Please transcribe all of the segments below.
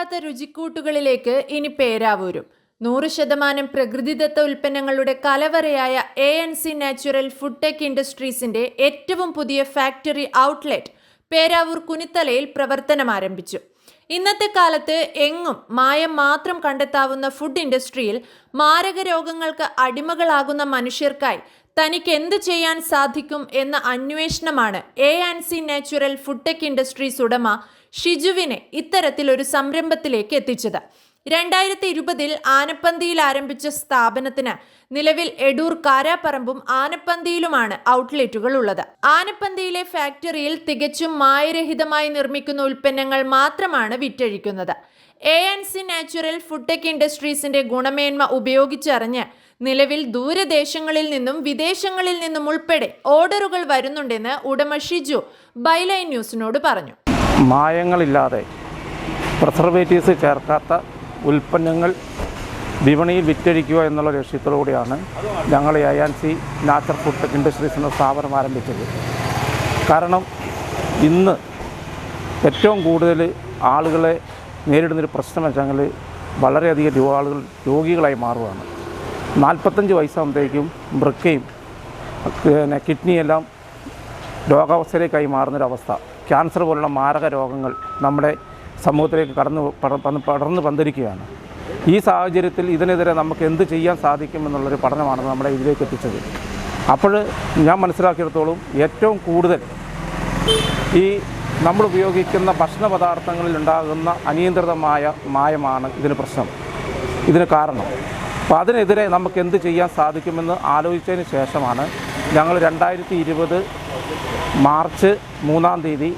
മായമില്ലാത്ത രുചിക്കൂട്ടുകളിലേക്ക് ഇനി പേരാവൂരും. നൂറ് ശതമാനം പ്രകൃതിദത്ത ഉൽപ്പന്നങ്ങളുടെ കലവറയായ A N C natural food tech ഇൻഡസ്ട്രീസിന്റെ ഏറ്റവും പുതിയ ഫാക്ടറി ഔട്ട്ലെറ്റ് പേരാവൂർ കുനിത്തലയിൽ പ്രവർത്തനം ആരംഭിച്ചു ഇന്നത്തെ കാലത്ത് എങ്ങും മായം മാത്രം കണ്ടെത്താവുന്ന ഫുഡ് ഇൻഡസ്ട്രിയിൽ മാരക രോഗങ്ങൾക്ക് അടിമകളാകുന്ന മനുഷ്യർക്കായി തനിക്ക് എന്ത് ചെയ്യാൻ സാധിക്കും എന്ന അന്വേഷണമാണ് A and C natural food tech industries ഉടമ ഷിജുവിനെ ഇത്തരത്തിൽ ഒരു സംരംഭത്തിലേക്ക് എത്തിച്ചത്. രണ്ടായിരത്തി ഇരുപതിൽ ആനപ്പന്തിയിൽ ആരംഭിച്ച സ്ഥാപനത്തിന് നിലവിൽ എടൂർ കാരാപ്പറമ്പും ആനപ്പന്തിയിലുമാണ് ഔട്ട്ലെറ്റുകൾ ഉള്ളത് ആനപ്പന്തിയിലെ ഫാക്ടറിയിൽ തികച്ചും മായരഹിതമായി നിർമ്മിക്കുന്ന ഉൽപ്പന്നങ്ങൾ മാത്രമാണ് വിറ്റഴിക്കുന്നത്. A N C natural food tech ഇൻഡസ്ട്രീസിന്റെ ഗുണമേന്മ ഉപയോഗിച്ചറിഞ്ഞ് നിലവിൽ ദൂരദേശങ്ങളിൽ നിന്നും വിദേശങ്ങളിൽ നിന്നും ഉൾപ്പെടെ ഓർഡറുകൾ വരുന്നുണ്ടെന്ന് ഉടമ ഷിജു ബൈലൈൻ ന്യൂസിനോട് പറഞ്ഞു. മായങ്ങളില്ലാതെ പ്രിസർവേറ്റീവ്സ് ചേർക്കാത്ത ഉൽപ്പന്നങ്ങൾ വിപണിയിൽ വിറ്റഴിക്കുക എന്നുള്ള ലക്ഷ്യത്തോടുകൂടിയാണ് ഞങ്ങൾ A and C natural food industries എന്ന സ്ഥാപനം ആരംഭിച്ചത്. കാരണം ഇന്ന് ഏറ്റവും കൂടുതൽ ആളുകളെ നേരിടുന്നൊരു പ്രശ്നം വെച്ചെങ്കിൽ വളരെയധികം രോ- ആളുകൾ രോഗികളായി മാറുകയാണ്. നാൽപ്പത്തഞ്ച് വയസ്സാകുമ്പോഴത്തേക്കും വൃക്കയും പിന്നെ കിഡ്നിയെല്ലാം രോഗാവസ്ഥയിലേക്കായി മാറുന്നൊരവസ്ഥ ക്യാൻസർ പോലുള്ള മാരക രോഗങ്ങൾ നമ്മുടെ സമൂഹത്തിലേക്ക് കടന്നു പട- പട- പടർന്നു പന്തിരിക്കുകയാണ് ഈ സാഹചര്യത്തിൽ ഇതിനെതിരെ നമുക്ക് എന്ത് ചെയ്യാൻ സാധിക്കുമെന്നുള്ളൊരു പഠനമാണ് നമ്മളെ ഇതിലേക്ക് എത്തിച്ചത്. അപ്പോൾ ഞാൻ മനസ്സിലാക്കിയിടത്തോളം ഏറ്റവും കൂടുതൽ ഈ നമ്മൾ ഉപയോഗിക്കുന്ന ഭക്ഷണ പദാർത്ഥങ്ങളിൽ ഉണ്ടാകുന്ന അനിയന്ത്രിതമായ മായമാണ് ഇതിന് പ്രശ്നം. ഇതിന് കാരണം. അപ്പോൾ അതിനെതിരെ നമുക്ക് എന്ത് ചെയ്യാൻ സാധിക്കുമെന്ന് ആലോചിച്ചതിന് ശേഷമാണ് ഞങ്ങൾ രണ്ടായിരത്തി ഇരുപത് മാർച്ച് മൂന്നാം തീയതി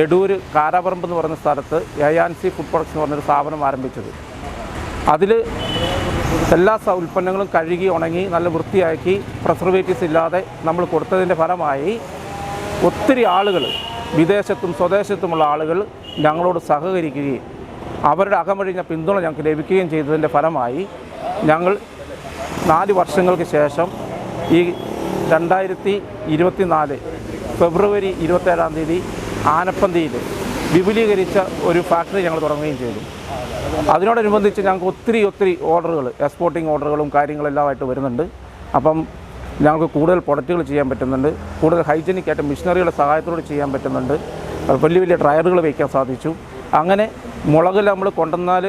എടൂർ കാരാപറമ്പ് എന്ന് പറയുന്ന സ്ഥലത്ത് എയാൻസി ഫുഡ് പ്രൊഡക്ട്സ് എന്ന് പറഞ്ഞൊരു സ്ഥാപനം ആരംഭിച്ചത്. അതിൽ എല്ലാ ഉൽപ്പന്നങ്ങളും കഴുകി ഉണങ്ങി നല്ല വൃത്തിയാക്കി പ്രിസർവേറ്റീവ്സ് ഇല്ലാതെ നമ്മൾ കൊടുത്തതിന്റെ ഫലമായി ഒത്തിരി ആളുകൾ വിദേശത്തും സ്വദേശത്തുമുള്ള ആളുകൾ ഞങ്ങളോട് സഹകരിക്കുകയും അവരുടെ അകമഴിഞ്ഞ പിന്തുണ ഞങ്ങൾക്ക് ലഭിക്കുകയും ചെയ്തതിന്റെ ഫലമായി ഞങ്ങൾ നാല് വർഷങ്ങൾക്ക് ശേഷം ഈ രണ്ടായിരത്തി ഇരുപത്തി നാല് ഫെബ്രുവരി ഇരുപത്തേഴാം തീയതി ആനപ്പന്തിയിൽ വിപുലീകരിച്ച ഒരു ഫാക്ടറി ഞങ്ങൾ തുടങ്ങുകയും ചെയ്തു. അതിനോടനുബന്ധിച്ച് ഞങ്ങൾക്ക് ഒത്തിരി ഒത്തിരി ഓർഡറുകൾ എക്സ്പോർട്ടിംഗ് ഓർഡറുകളും കാര്യങ്ങളെല്ലാമായിട്ട് വരുന്നുണ്ട്. അപ്പം ഞങ്ങൾക്ക് കൂടുതൽ പ്രൊഡക്റ്റുകൾ ചെയ്യാൻ പറ്റുന്നുണ്ട്. കൂടുതൽ ഹൈജനിക് ആയിട്ട് മിഷനറികളുടെ സഹായത്തോടെ ചെയ്യാൻ പറ്റുന്നുണ്ട്. വലിയ വലിയ ട്രയറുകൾ വയ്ക്കാൻ സാധിച്ചു. അങ്ങനെ മുളക് നമ്മൾ കൊണ്ടുവന്നാൽ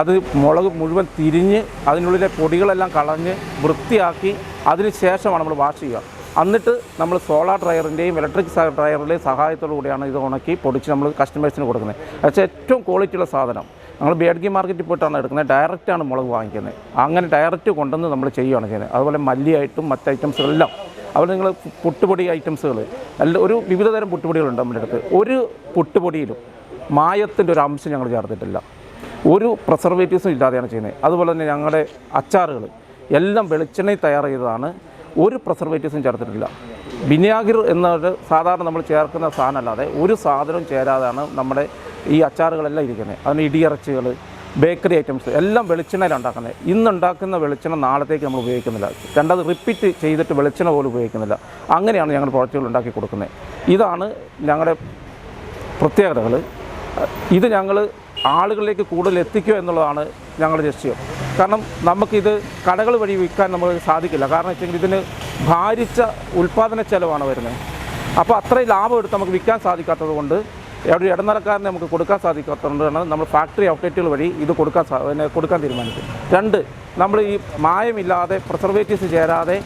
അത് മുളക് മുഴുവൻ തിരിഞ്ഞ് അതിനുള്ളിലെ പൊടികളെല്ലാം കളഞ്ഞ് വൃത്തിയാക്കി അതിന് ശേഷമാണ് നമ്മൾ വാഷ് ചെയ്യുക. എന്നിട്ട് നമ്മൾ സോളാർ ഡ്രയറിന്റെയും ഇലക്ട്രിക് ഡ്രയറിന്റെയും സഹായത്തോടു കൂടിയാണ് ഇത് ഉണക്കി പൊടിച്ച് നമ്മൾ കസ്റ്റമേഴ്സിന് കൊടുക്കുന്നത്. പക്ഷേ ഏറ്റവും ക്വാളിറ്റിയുള്ള സാധനം. നമ്മൾ ബേഡ്ഗി മാർക്കറ്റിൽ പോയിട്ടാണ് എടുക്കുന്നത്. ഡയറക്റ്റാണ് മുളക് വാങ്ങിക്കുന്നത്. അങ്ങനെ ഡയറക്റ്റ് കൊണ്ടുവന്ന് നമ്മൾ ചെയ്യുകയാണ് ചെയ്യുന്നത്. അതുപോലെ മല്ലിയായിട്ടും മറ്റ് ഐറ്റംസുകളെല്ലാം അതുപോലെ നിങ്ങൾ പുട്ടുപൊടി ഐറ്റംസുകൾ എല്ലാം ഒരു വിവിധ തരം പുട്ടുപൊടികളുണ്ട് നമ്മുടെ അടുത്ത്. ഒരു പുട്ടുപൊടിയിലും മായത്തിന്റെ ഒരു അംശം ഞങ്ങൾ ചേർത്തിട്ടില്ല. ഒരു പ്രിസർവേറ്റീവ്സും ഇല്ലാതെയാണ് ചെയ്യുന്നത്. അതുപോലെ തന്നെ ഞങ്ങളുടെ അച്ചാറുകൾ. എല്ലാം വെളിച്ചെണ്ണയിൽ തയ്യാർ ചെയ്തതാണ് ഒരു പ്രിസർവേറ്റീവ്സും ചേർത്തിട്ടില്ല. വിനാഗിർ എന്നൊരു സാധാരണ നമ്മൾ ചേർക്കുന്ന സാധനമല്ലാതെ ഒരു സാധനവും ചേരാതാണ് നമ്മുടെ ഈ അച്ചാറുകളെല്ലാം ഇരിക്കുന്നത്. അതിന് ഇടിയിറച്ചികൾ ബേക്കറി ഐറ്റംസ് എല്ലാം വെളിച്ചെണ്ണയിൽ ഉണ്ടാക്കുന്നത്. ഇന്നുണ്ടാക്കുന്ന വെളിച്ചെണ്ണ നാളത്തേക്ക് നമ്മൾ ഉപയോഗിക്കുന്നില്ല. രണ്ടത് റിപ്പീറ്റ് ചെയ്തിട്ട് വെളിച്ചെണ്ണ പോലും ഉപയോഗിക്കുന്നില്ല. അങ്ങനെയാണ് ഞങ്ങൾ പ്രോഡക്റ്റുകൾ ഉണ്ടാക്കി കൊടുക്കുന്നത്. ഇതാണ് ഞങ്ങളുടെ പ്രത്യേകതകൾ. ഇത് ഞങ്ങൾ ആളുകളിലേക്ക് കൂടുതൽ എത്തിക്കുക എന്നുള്ളതാണ് ഞങ്ങളുടെ ലക്ഷ്യം. കാരണം നമുക്കിത് കടകൾ വഴി വിൽക്കാൻ നമുക്ക് സാധിക്കില്ല. കാരണം വെച്ചെങ്കിൽ ഇതിന് ഭാരിച്ച ഉൽപ്പാദന ചെലവാണ് വരുന്നത്. അപ്പോൾ അത്രയും ലാഭം എടുത്ത് നമുക്ക് വിൽക്കാൻ സാധിക്കാത്തത് കൊണ്ട് ഒരു ഇടനിലക്കാരനെ നമുക്ക് കൊടുക്കാൻ സാധിക്കാത്തതുകൊണ്ടാണ് നമ്മൾ ഫാക്ടറി ഔട്ട്ലെറ്റുകൾ വഴി ഇത് കൊടുക്കാൻ കൊടുക്കാൻ തീരുമാനിക്കും രണ്ട് നമ്മൾ ഈ മായമില്ലാതെ പ്രിസർവേറ്റീവ്സ് ചേരാതെ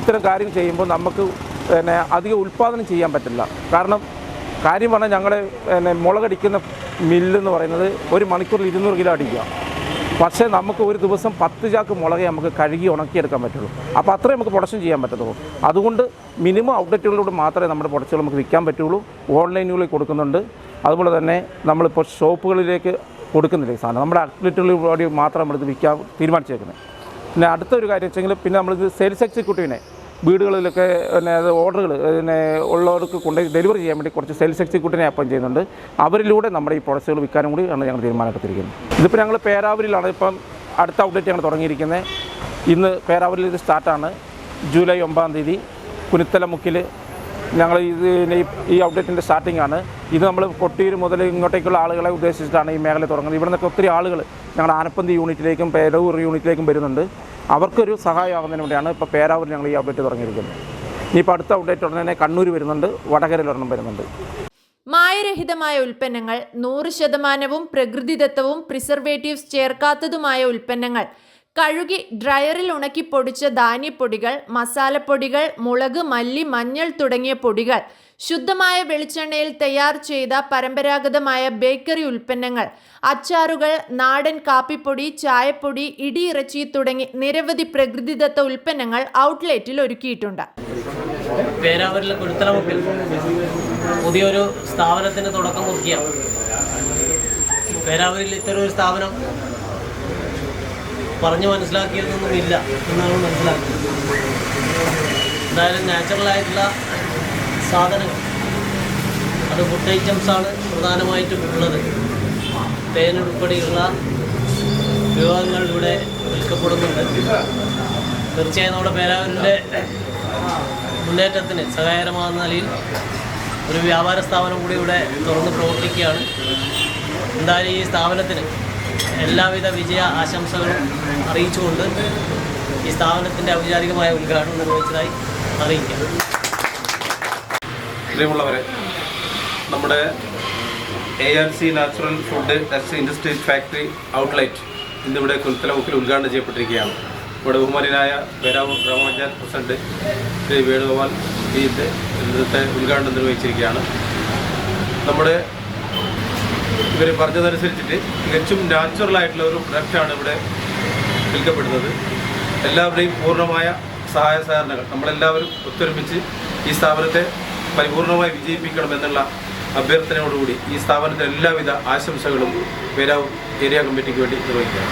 ഇത്തരം കാര്യം ചെയ്യുമ്പോൾ നമുക്ക് പിന്നെ അധികം ഉൽപ്പാദനം ചെയ്യാൻ പറ്റില്ല. കാരണം കാര്യം പറഞ്ഞാൽ ഞങ്ങളുടെ പിന്നെ മുളകടിക്കുന്ന മില്ലെന്ന് പറയുന്നത് ഒരു മണിക്കൂറിൽ ഇരുന്നൂറ് കിലോ അടിക്കുക. പക്ഷേ നമുക്ക് ഒരു ദിവസം പത്ത് ചാക്ക് മുളകെ നമുക്ക് കഴുകി ഉണക്കിയെടുക്കാൻ പറ്റുള്ളൂ. അപ്പോൾ അത്രേ നമുക്ക് പ്രൊഡക്ഷൻ ചെയ്യാൻ പറ്റത്തുള്ളൂ. അതുകൊണ്ട് മിനിമം ഔട്ട്ലെറ്റുകളിലൂടെ മാത്രമേ നമ്മുടെ പ്രൊഡക്റ്റുകൾ നമുക്ക് വിൽക്കാൻ പറ്റുള്ളൂ. ഓൺലൈനുകളിൽ കൊടുക്കുന്നുണ്ട്. അതുപോലെ തന്നെ നമ്മളിപ്പോൾ ഷോപ്പുകളിലേക്ക് കൊടുക്കുന്നില്ല ഈ സാധനം? നമ്മുടെ ഔട്ട്ലെറ്റുകളിലൂടെ മാത്രം നമ്മളിത് വിൽക്കാൻ തീരുമാനിച്ചേക്കുന്നത്. പിന്നെ അടുത്തൊരു കാര്യം വെച്ചെങ്കിൽ പിന്നെ നമ്മളിത് സെയിൽസ് എക്സിക്യൂട്ടീവിനെ വീടുകളിലൊക്കെ പിന്നെ അത് ഓർഡറുകൾ പിന്നെ ഉള്ളവർക്ക് കൊണ്ട് ഡെലിവറി ചെയ്യാൻ വേണ്ടി കുറച്ച് സെയിൽസ് എക്സിക്യൂട്ടീവിനെ അപ്പോയിൻ ചെയ്യുന്നുണ്ട്. അവരിലൂടെ നമ്മുടെ ഈ പ്രൊഡക്ട്സുകൾ വിൽക്കാനും കൂടി ആണ് ഞങ്ങൾ തീരുമാനമെടുത്തിരിക്കുന്നത് ഇതിപ്പോൾ ഞങ്ങൾ പേരാവൂരിലാണ് ഇപ്പം അടുത്ത ഔട്ട്ലെറ്റ് ഞങ്ങൾ തുടങ്ങിയിരിക്കുന്നത്. ഇന്ന് പേരാവൂരിൽ ഇത് സ്റ്റാർട്ടാണ് ജൂലൈ ഒമ്പതാം തീയതി കുനിത്തല മുക്കിൽ ഞങ്ങൾ ഇതിന് ഈ- ഈ ഔട്ട്ലെറ്റിന്റെ സ്റ്റാർട്ടിംഗ് ആണ്. ഇത് നമ്മൾ കൊട്ടിയൂർ മുതൽ ഇങ്ങോട്ടേക്കുള്ള ആളുകളെ ഉദ്ദേശിച്ചിട്ടാണ് ഈ മേഖല തുടങ്ങുന്നത്. ഇവിടെ നിന്നൊക്കെ ഒത്തിരി ആളുകൾ ഞങ്ങളുടെ ആനപ്പന്തി യൂണിറ്റിലേക്കും പേരൂർ യൂണിറ്റിലേക്കും വരുന്നുണ്ട്. അവർക്കൊരു സഹായമാകുന്നതിന് വേണ്ടിയാണ് ഇപ്പോൾ പേരാവൂരിൽ ഞങ്ങൾ ഈ അപ്ഡേറ്റ് തുടങ്ങിയിരിക്കുന്നത്. ഇനിയിപ്പോൾ അടുത്ത അപ്ഡേറ്റ് ഉടനെ തന്നെ കണ്ണൂർ വരുന്നുണ്ട് വടകരയിൽ ഒരെണ്ണം വരുന്നുണ്ട്. മായരഹിതമായ ഉൽപ്പന്നങ്ങൾ നൂറ് ശതമാനവും പ്രകൃതിദത്തവും പ്രിസർവേറ്റീവ്സ് ചേർക്കാത്തതുമായ ഉൽപ്പന്നങ്ങൾ കഴുകി ഡ്രയറിൽ ഉണക്കി പൊടിച്ച ധാന്യപ്പൊടികൾ മസാലപ്പൊടികൾ മുളക് മല്ലി മഞ്ഞൾ തുടങ്ങിയ പൊടികൾ ശുദ്ധമായ വെളിച്ചെണ്ണയിൽ തയ്യാർ ചെയ്ത പരമ്പരാഗതമായ ബേക്കറി ഉൽപ്പന്നങ്ങൾ അച്ചാറുകൾ നാടൻ കാപ്പിപ്പൊടി ചായപ്പൊടി ഇടിയിറച്ചി തുടങ്ങി നിരവധി പ്രകൃതിദത്ത ഉൽപ്പന്നങ്ങൾ ഔട്ട്ലെറ്റിൽ ഒരുക്കിയിട്ടുണ്ട്. പുതിയൊരു സ്ഥാപനത്തിന് തുടക്കം കുറിക്കുക പേരാവൂരിൽ ഇത്തരം ഒരു സ്ഥാപനം പറഞ്ഞു മനസ്സിലാക്കിയതൊന്നുമില്ല എന്നാണ് മനസ്സിലാക്കിയത് എന്തായാലും നാച്ചുറലായിട്ടുള്ള സാധനങ്ങൾ. അത് ഫുഡ് ഐറ്റംസാണ് പ്രധാനമായിട്ടും ഉള്ളത്. തേൻ ഉൾപ്പെടെയുള്ള വിഭവങ്ങൾ ഇവിടെ വിൽക്കപ്പെടുന്നുണ്ട്. തീർച്ചയായും നമ്മുടെ പേരാവൂരിന്റെ മുന്നേറ്റത്തിന് സഹായകരമാകുന്ന നിലയിൽ ഒരു വ്യാപാര സ്ഥാപനം കൂടി ഇവിടെ തുറന്ന് പ്രവർത്തിക്കുകയാണ്. എന്തായാലും ഈ സ്ഥാപനത്തിന് എല്ലാവിധ വിജയ ആശംസകളും അറിയിച്ചുകൊണ്ട് ഈ സ്ഥാപനത്തിന്റെ ഔപചാരികമായ ഉദ്ഘാടനം നിർവഹിച്ചതായി അറിയിക്കാം. പ്രിയമുള്ളവരെ നമ്മുടെ A R C natural foods industry factory outlet ഇന്നിവിടെ കുൽത്തലമുക്കിൽ ഉദ്ഘാടനം ചെയ്യപ്പെട്ടിരിക്കുകയാണ്. ഇവിടെ ബഹുമാനായ പേരാവൂർ ഗ്രാമപഞ്ചായത്ത് പ്രസിഡന്റ് ശ്രീ വേണുഗോപാൽ ഇതിന്റെ ഇന്നത്തെ ഉദ്ഘാടനം നിർവഹിച്ചിരിക്കുകയാണ്. നമ്മുടെ ഇവർ പറഞ്ഞതനുസരിച്ചിട്ട് തികച്ചും നാച്ചുറലായിട്ടുള്ള ഒരു പ്രൊഡക്റ്റാണ് ഇവിടെ വിൽക്കപ്പെടുന്നത്. എല്ലാവരുടെയും പൂർണമായ സഹായ സഹകരണങ്ങൾ. നമ്മളെല്ലാവരും ഒത്തൊരുമിച്ച് ഈ സ്ഥാപനത്തെ പരിപൂർണമായി വിജയിപ്പിക്കണമെന്നുള്ള അഭ്യർത്ഥനയോടുകൂടി ഈ സ്ഥാപനത്തിന് എല്ലാവിധ ആശംസകളും പേരാവൂർ ഏരിയ കമ്മിറ്റിക്ക് വേണ്ടി നിർവഹിക്കുകയാണ്.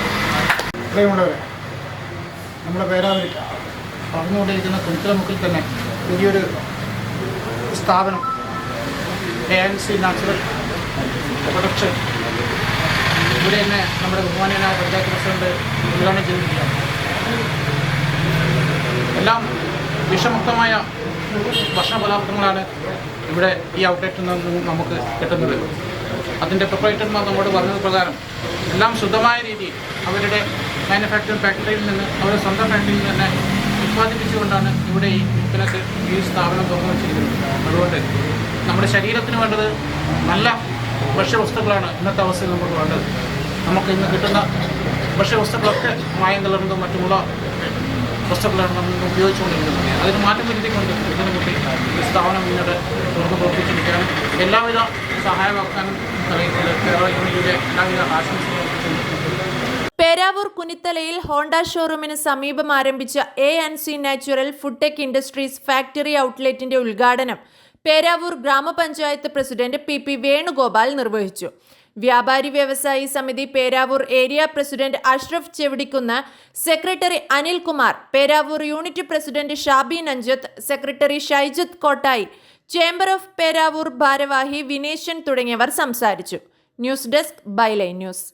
നമ്മുടെ പേരാവൂരിൽ പറഞ്ഞുകൊണ്ടിരിക്കുന്ന കുഞ്ഞമുക്കിൽ തന്നെ പുതിയൊരു സ്ഥാപനം A N C natural production. ഇവിടെ തന്നെ നമ്മുടെ ബഹുമാനായ പഞ്ചായത്ത് പ്രസിഡന്റ് ഉദ്ഘാടനം ചെയ്തിരിക്കുകയാണ്. എല്ലാം വിഷമുക്തമായ ഭക്ഷണ പദാർത്ഥങ്ങളാണ് ഇവിടെ ഈ ഔട്ട്ലെറ്റിൽ നിന്നും നമുക്ക് കിട്ടുന്നത്. അതിന്റെ പ്രൊപ്പറേറ്റർമാർ നമ്മോട് പറഞ്ഞത് പ്രകാരം എല്ലാം ശുദ്ധമായ രീതിയിൽ അവരുടെ മാനുഫാക്ചറിംഗ് ഫാക്ടറിയിൽ നിന്ന് അവരുടെ സ്വന്തം ഫാക്ടറിയിൽ നിന്ന് തന്നെ ഉത്പാദിപ്പിച്ചുകൊണ്ടാണ് ഇവിടെ ഈ വിൽപ്പനക്ക് ഈ സ്ഥാപനം തുറന്നു വെച്ചിരിക്കുന്നത് അതുകൊണ്ട് നമ്മുടെ ശരീരത്തിന് വേണ്ടത് നല്ല ഭക്ഷ്യവസ്തുക്കളാണ് ഇന്നത്തെ അവസ്ഥയിൽ നമുക്ക് വേണ്ടത്. നമുക്ക് ഇന്ന് കിട്ടുന്ന ഭക്ഷ്യവസ്തുക്കളൊക്കെ മായം കലർന്നതും മറ്റുമുള്ള വസ്തുക്കളാണ് നമ്മൾ ഉപയോഗിച്ചുകൊണ്ടിരിക്കുന്നത്. അതിന് മാറ്റം വരുത്തിക്കൊണ്ട് ഇതിനെ കൂട്ടി ഈ സ്ഥാപനം മുന്നോട്ട് തുറന്ന് പ്രവർത്തിച്ചിരിക്കാനും എല്ലാവിധ സഹായമാക്കാനും അറിയിക്കുന്നത് കേരള യൂണിയനിലെ എല്ലാവിധ ആശംസകളും പേരാവൂർ കുനിത്തലയിൽ ഹോണ്ട ഷോറൂമിന് സമീപം ആരംഭിച്ച A and C natural food tech industries factory ഔട്ട്ലെറ്റിന്റെ ഉദ്ഘാടനം പേരാവൂർ ഗ്രാമപഞ്ചായത്ത് പ്രസിഡന്റ് പി പി വേണുഗോപാൽ നിർവഹിച്ചു. Vyapari Vyavasayi Samiti Peravoor area president Ashraf Chevidikkunnu secretary Anilkumar Peravoor unit president Shabi Nanchath secretary Shaijath Kottayi chamber of Peravoor ഭാരവാഹി വിനേശൻ തുടങ്ങിയവർ സംസാരിച്ചു. News desk byline news.